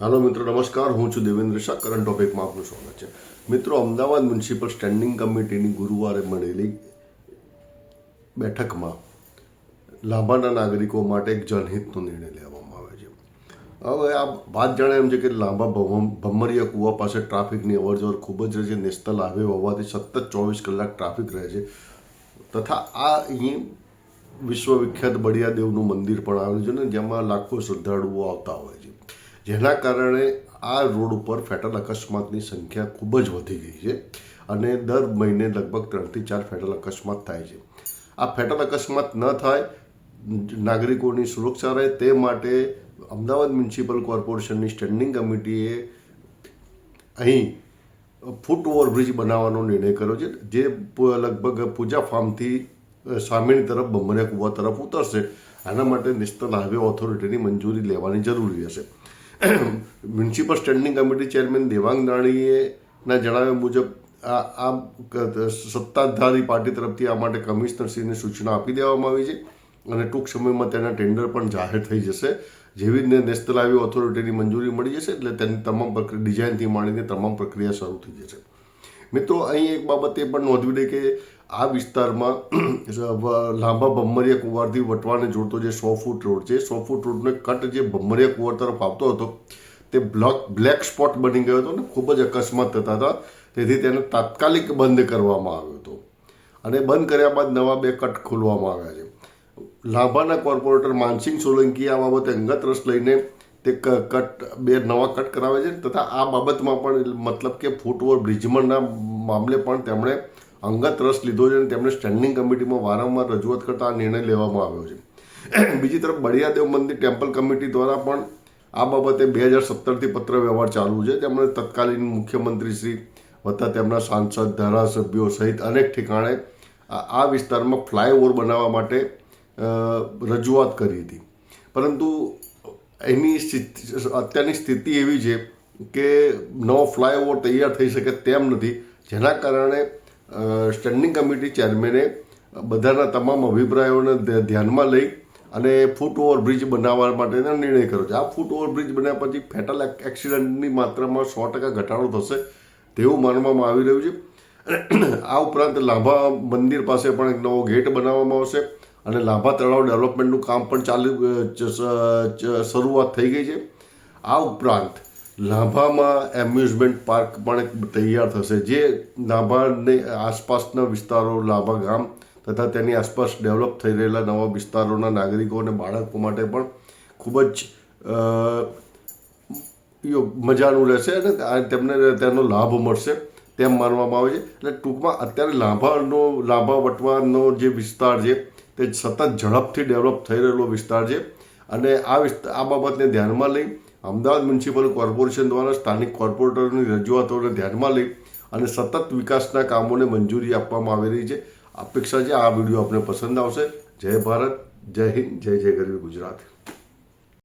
હાલો મિત્રો, નમસ્કાર. હું છું દેવેન્દ્ર શાહ. કરંટ ટોપિકમાં આપનું સ્વાગત છે. મિત્રો, અમદાવાદ મ્યુનિસિપલ સ્ટેન્ડિંગ કમિટીની ગુરુવારે મળેલી બેઠકમાં લાંબાના નાગરિકો માટે એક જનહિતનો નિર્ણય લેવામાં આવે છે. હવે આ વાત જાણે એમ છે કે લાંબા ભમરિયા કૂવા પાસે ટ્રાફિકની અવરજવર ખૂબ જ રહે છે. નેશનલ હાઈવે હોવાથી સતત ચોવીસ કલાક ટ્રાફિક રહે છે. તથા આ અહીં વિશ્વવિખ્યાત બળિયાદેવનું મંદિર પણ આવેલું છે ને, જેમાં લાખો શ્રદ્ધાળુઓ આવતા હોય છે. જેના કારણે આ રોડ ઉપર ફેટલ અકસ્માતની સંખ્યા ખૂબ જ વધી ગઈ છે અને દર મહિને લગભગ ત્રણથી ચાર ફેટલ અકસ્માત થાય છે. આ ફેટલ અકસ્માત ન થાય, નાગરિકોની સુરક્ષા રહે તે માટે અમદાવાદ મ્યુનિસિપલ કોર્પોરેશનની સ્ટેન્ડિંગ કમિટીએ અહીં ફૂટ ઓવરબ્રિજ બનાવવાનો નિર્ણય કર્યો છે, જે લગભગ પૂજા ફાર્મથી સામેની તરફ બમરિયા કુવા તરફ ઉતરશે. આના માટે નેશનલ હાઈવે ઓથોરિટીની મંજૂરી લેવાની જરૂરી હશે municipal standing committee chairman Devang દાણીએ ના જણાવ્યા મુજબ આ આ સત્તાધારી પાર્ટી તરફથી આ માટે કમિશનરશ્રીને સૂચના આપી દેવામાં આવી છે અને ટૂંક સમયમાં તેના ટેન્ડર પણ જાહેર થઈ જશે. જેવી જ નેશનલ હાઈવે ઓથોરિટીની મંજૂરી મળી જશે એટલે તેની તમામ પ્રક્રિયા ડિઝાઇનથી માંડીને તમામ પ્રક્રિયા શરૂ થઈ જશે. મિત્રો, અહીં એક બાબત એ પણ નોંધવી દે કે આ વિસ્તારમાં લાંબા ભમરિયા કુંવારથી વટવાને જોડતો જે સો ફૂટ રોડ છે, સો ફૂટ રોડનો કટ જે ભમરિયા કુંવાર તરફ આવતો હતો, તે બ્લોક, બ્લેક સ્પોટ બની ગયો હતો ને, ખૂબ જ અકસ્માત થતા હતા. તેથી તેને તાત્કાલિક બંધ કરવામાં આવ્યો હતો. અને બંધ કર્યા બાદ નવા બે કટ ખોલવામાં આવ્યા છે. લાંબાના કોર્પોરેટર માનસિંહ સોલંકી આ બાબતે અંગત રસ લઈને તે કટ, બે નવા કટ કરાવે છે. તથા આ બાબતમાં પણ મતલબ કે ફૂટઓવર બ્રિજમણના મામલે પણ તેમણે અંગત રસ લીધો છે અને તેમણે સ્ટેન્ડિંગ કમિટીમાં વારંવાર રજૂઆત કરતા આ નિર્ણય લેવામાં આવ્યો છે. બીજી તરફ બળિયાદેવ મંદિર ટેમ્પલ કમિટી દ્વારા પણ આ બાબતે બે હજાર સત્તરથી પત્ર વ્યવહાર ચાલુ છે. તેમણે તત્કાલીન મુખ્યમંત્રી શ્રી વત્તા તેમના સાંસદ, ધારાસભ્યો સહિત અનેક ઠેકાણે આ વિસ્તારમાં ફ્લાયઓવર બનાવવા માટે રજૂઆત કરી હતી. પરંતુ એની અત્યારની સ્થિતિ એવી છે કે નવો ફ્લાયઓવર તૈયાર થઈ શકે તેમ નથી. જેના કારણે સ્ટેન્ડિંગ કમિટી ચેરમેને બધાના તમામ અભિપ્રાયોને ધ્યાનમાં લઈ અને ફૂટ ઓવરબ્રિજ બનાવવા માટેનો નિર્ણય કર્યો છે. આ ફૂટ ઓવરબ્રિજ બન્યા પછી ફેટલ એક્સિડન્ટની માત્રામાં સો ટકા ઘટાડો થશે તેવું માનવામાં આવી રહ્યું છે. આ ઉપરાંત લાંભા મંદિર પાસે પણ એક નવો ગેટ બનાવવામાં આવશે અને લાંભા તળાવ ડેવલપમેન્ટનું કામ પણ ચાલુ શરૂઆત થઈ ગઈ છે. આ ઉપરાંત લાંભામાં એમ્યુઝમેન્ટ પાર્ક પણ તૈયાર થશે. જે લાંભાની આસપાસના વિસ્તારો લાંભા ગામ તથા તેની આસપાસ ડેવલપ થઈ રહેલા નવા વિસ્તારોના નાગરિકો અને બાળકો માટે પણ ખૂબ જ મજાનું રહેશે અને તેમને, તેનો લાભ મળશે તેમ માનવામાં આવે છે. એટલે ટૂંકમાં અત્યારે લાંભાનો લાંભા વટવાનો જે વિસ્તાર છે તે સતત ઝડપથી ડેવલપ થઈ રહેલો વિસ્તાર છે અને આ વિસ્તાર આ બાબતને ધ્યાનમાં લઈ અમદાવાદ મ્યુનિસિપલ કોર્પોરેશન દ્વારા સ્થાનિક કોર્પોરેટરોની રજૂઆતોને ધ્યાનમાં લઈ અને સતત વિકાસના કામોને મંજૂરી આપવામાં આવી રહી છે. અપેક્ષા છે આ વીડિયો આપને પસંદ આવશે. જય ભારત, જય હિન્દ, જય જય ગરવી ગુજરાત.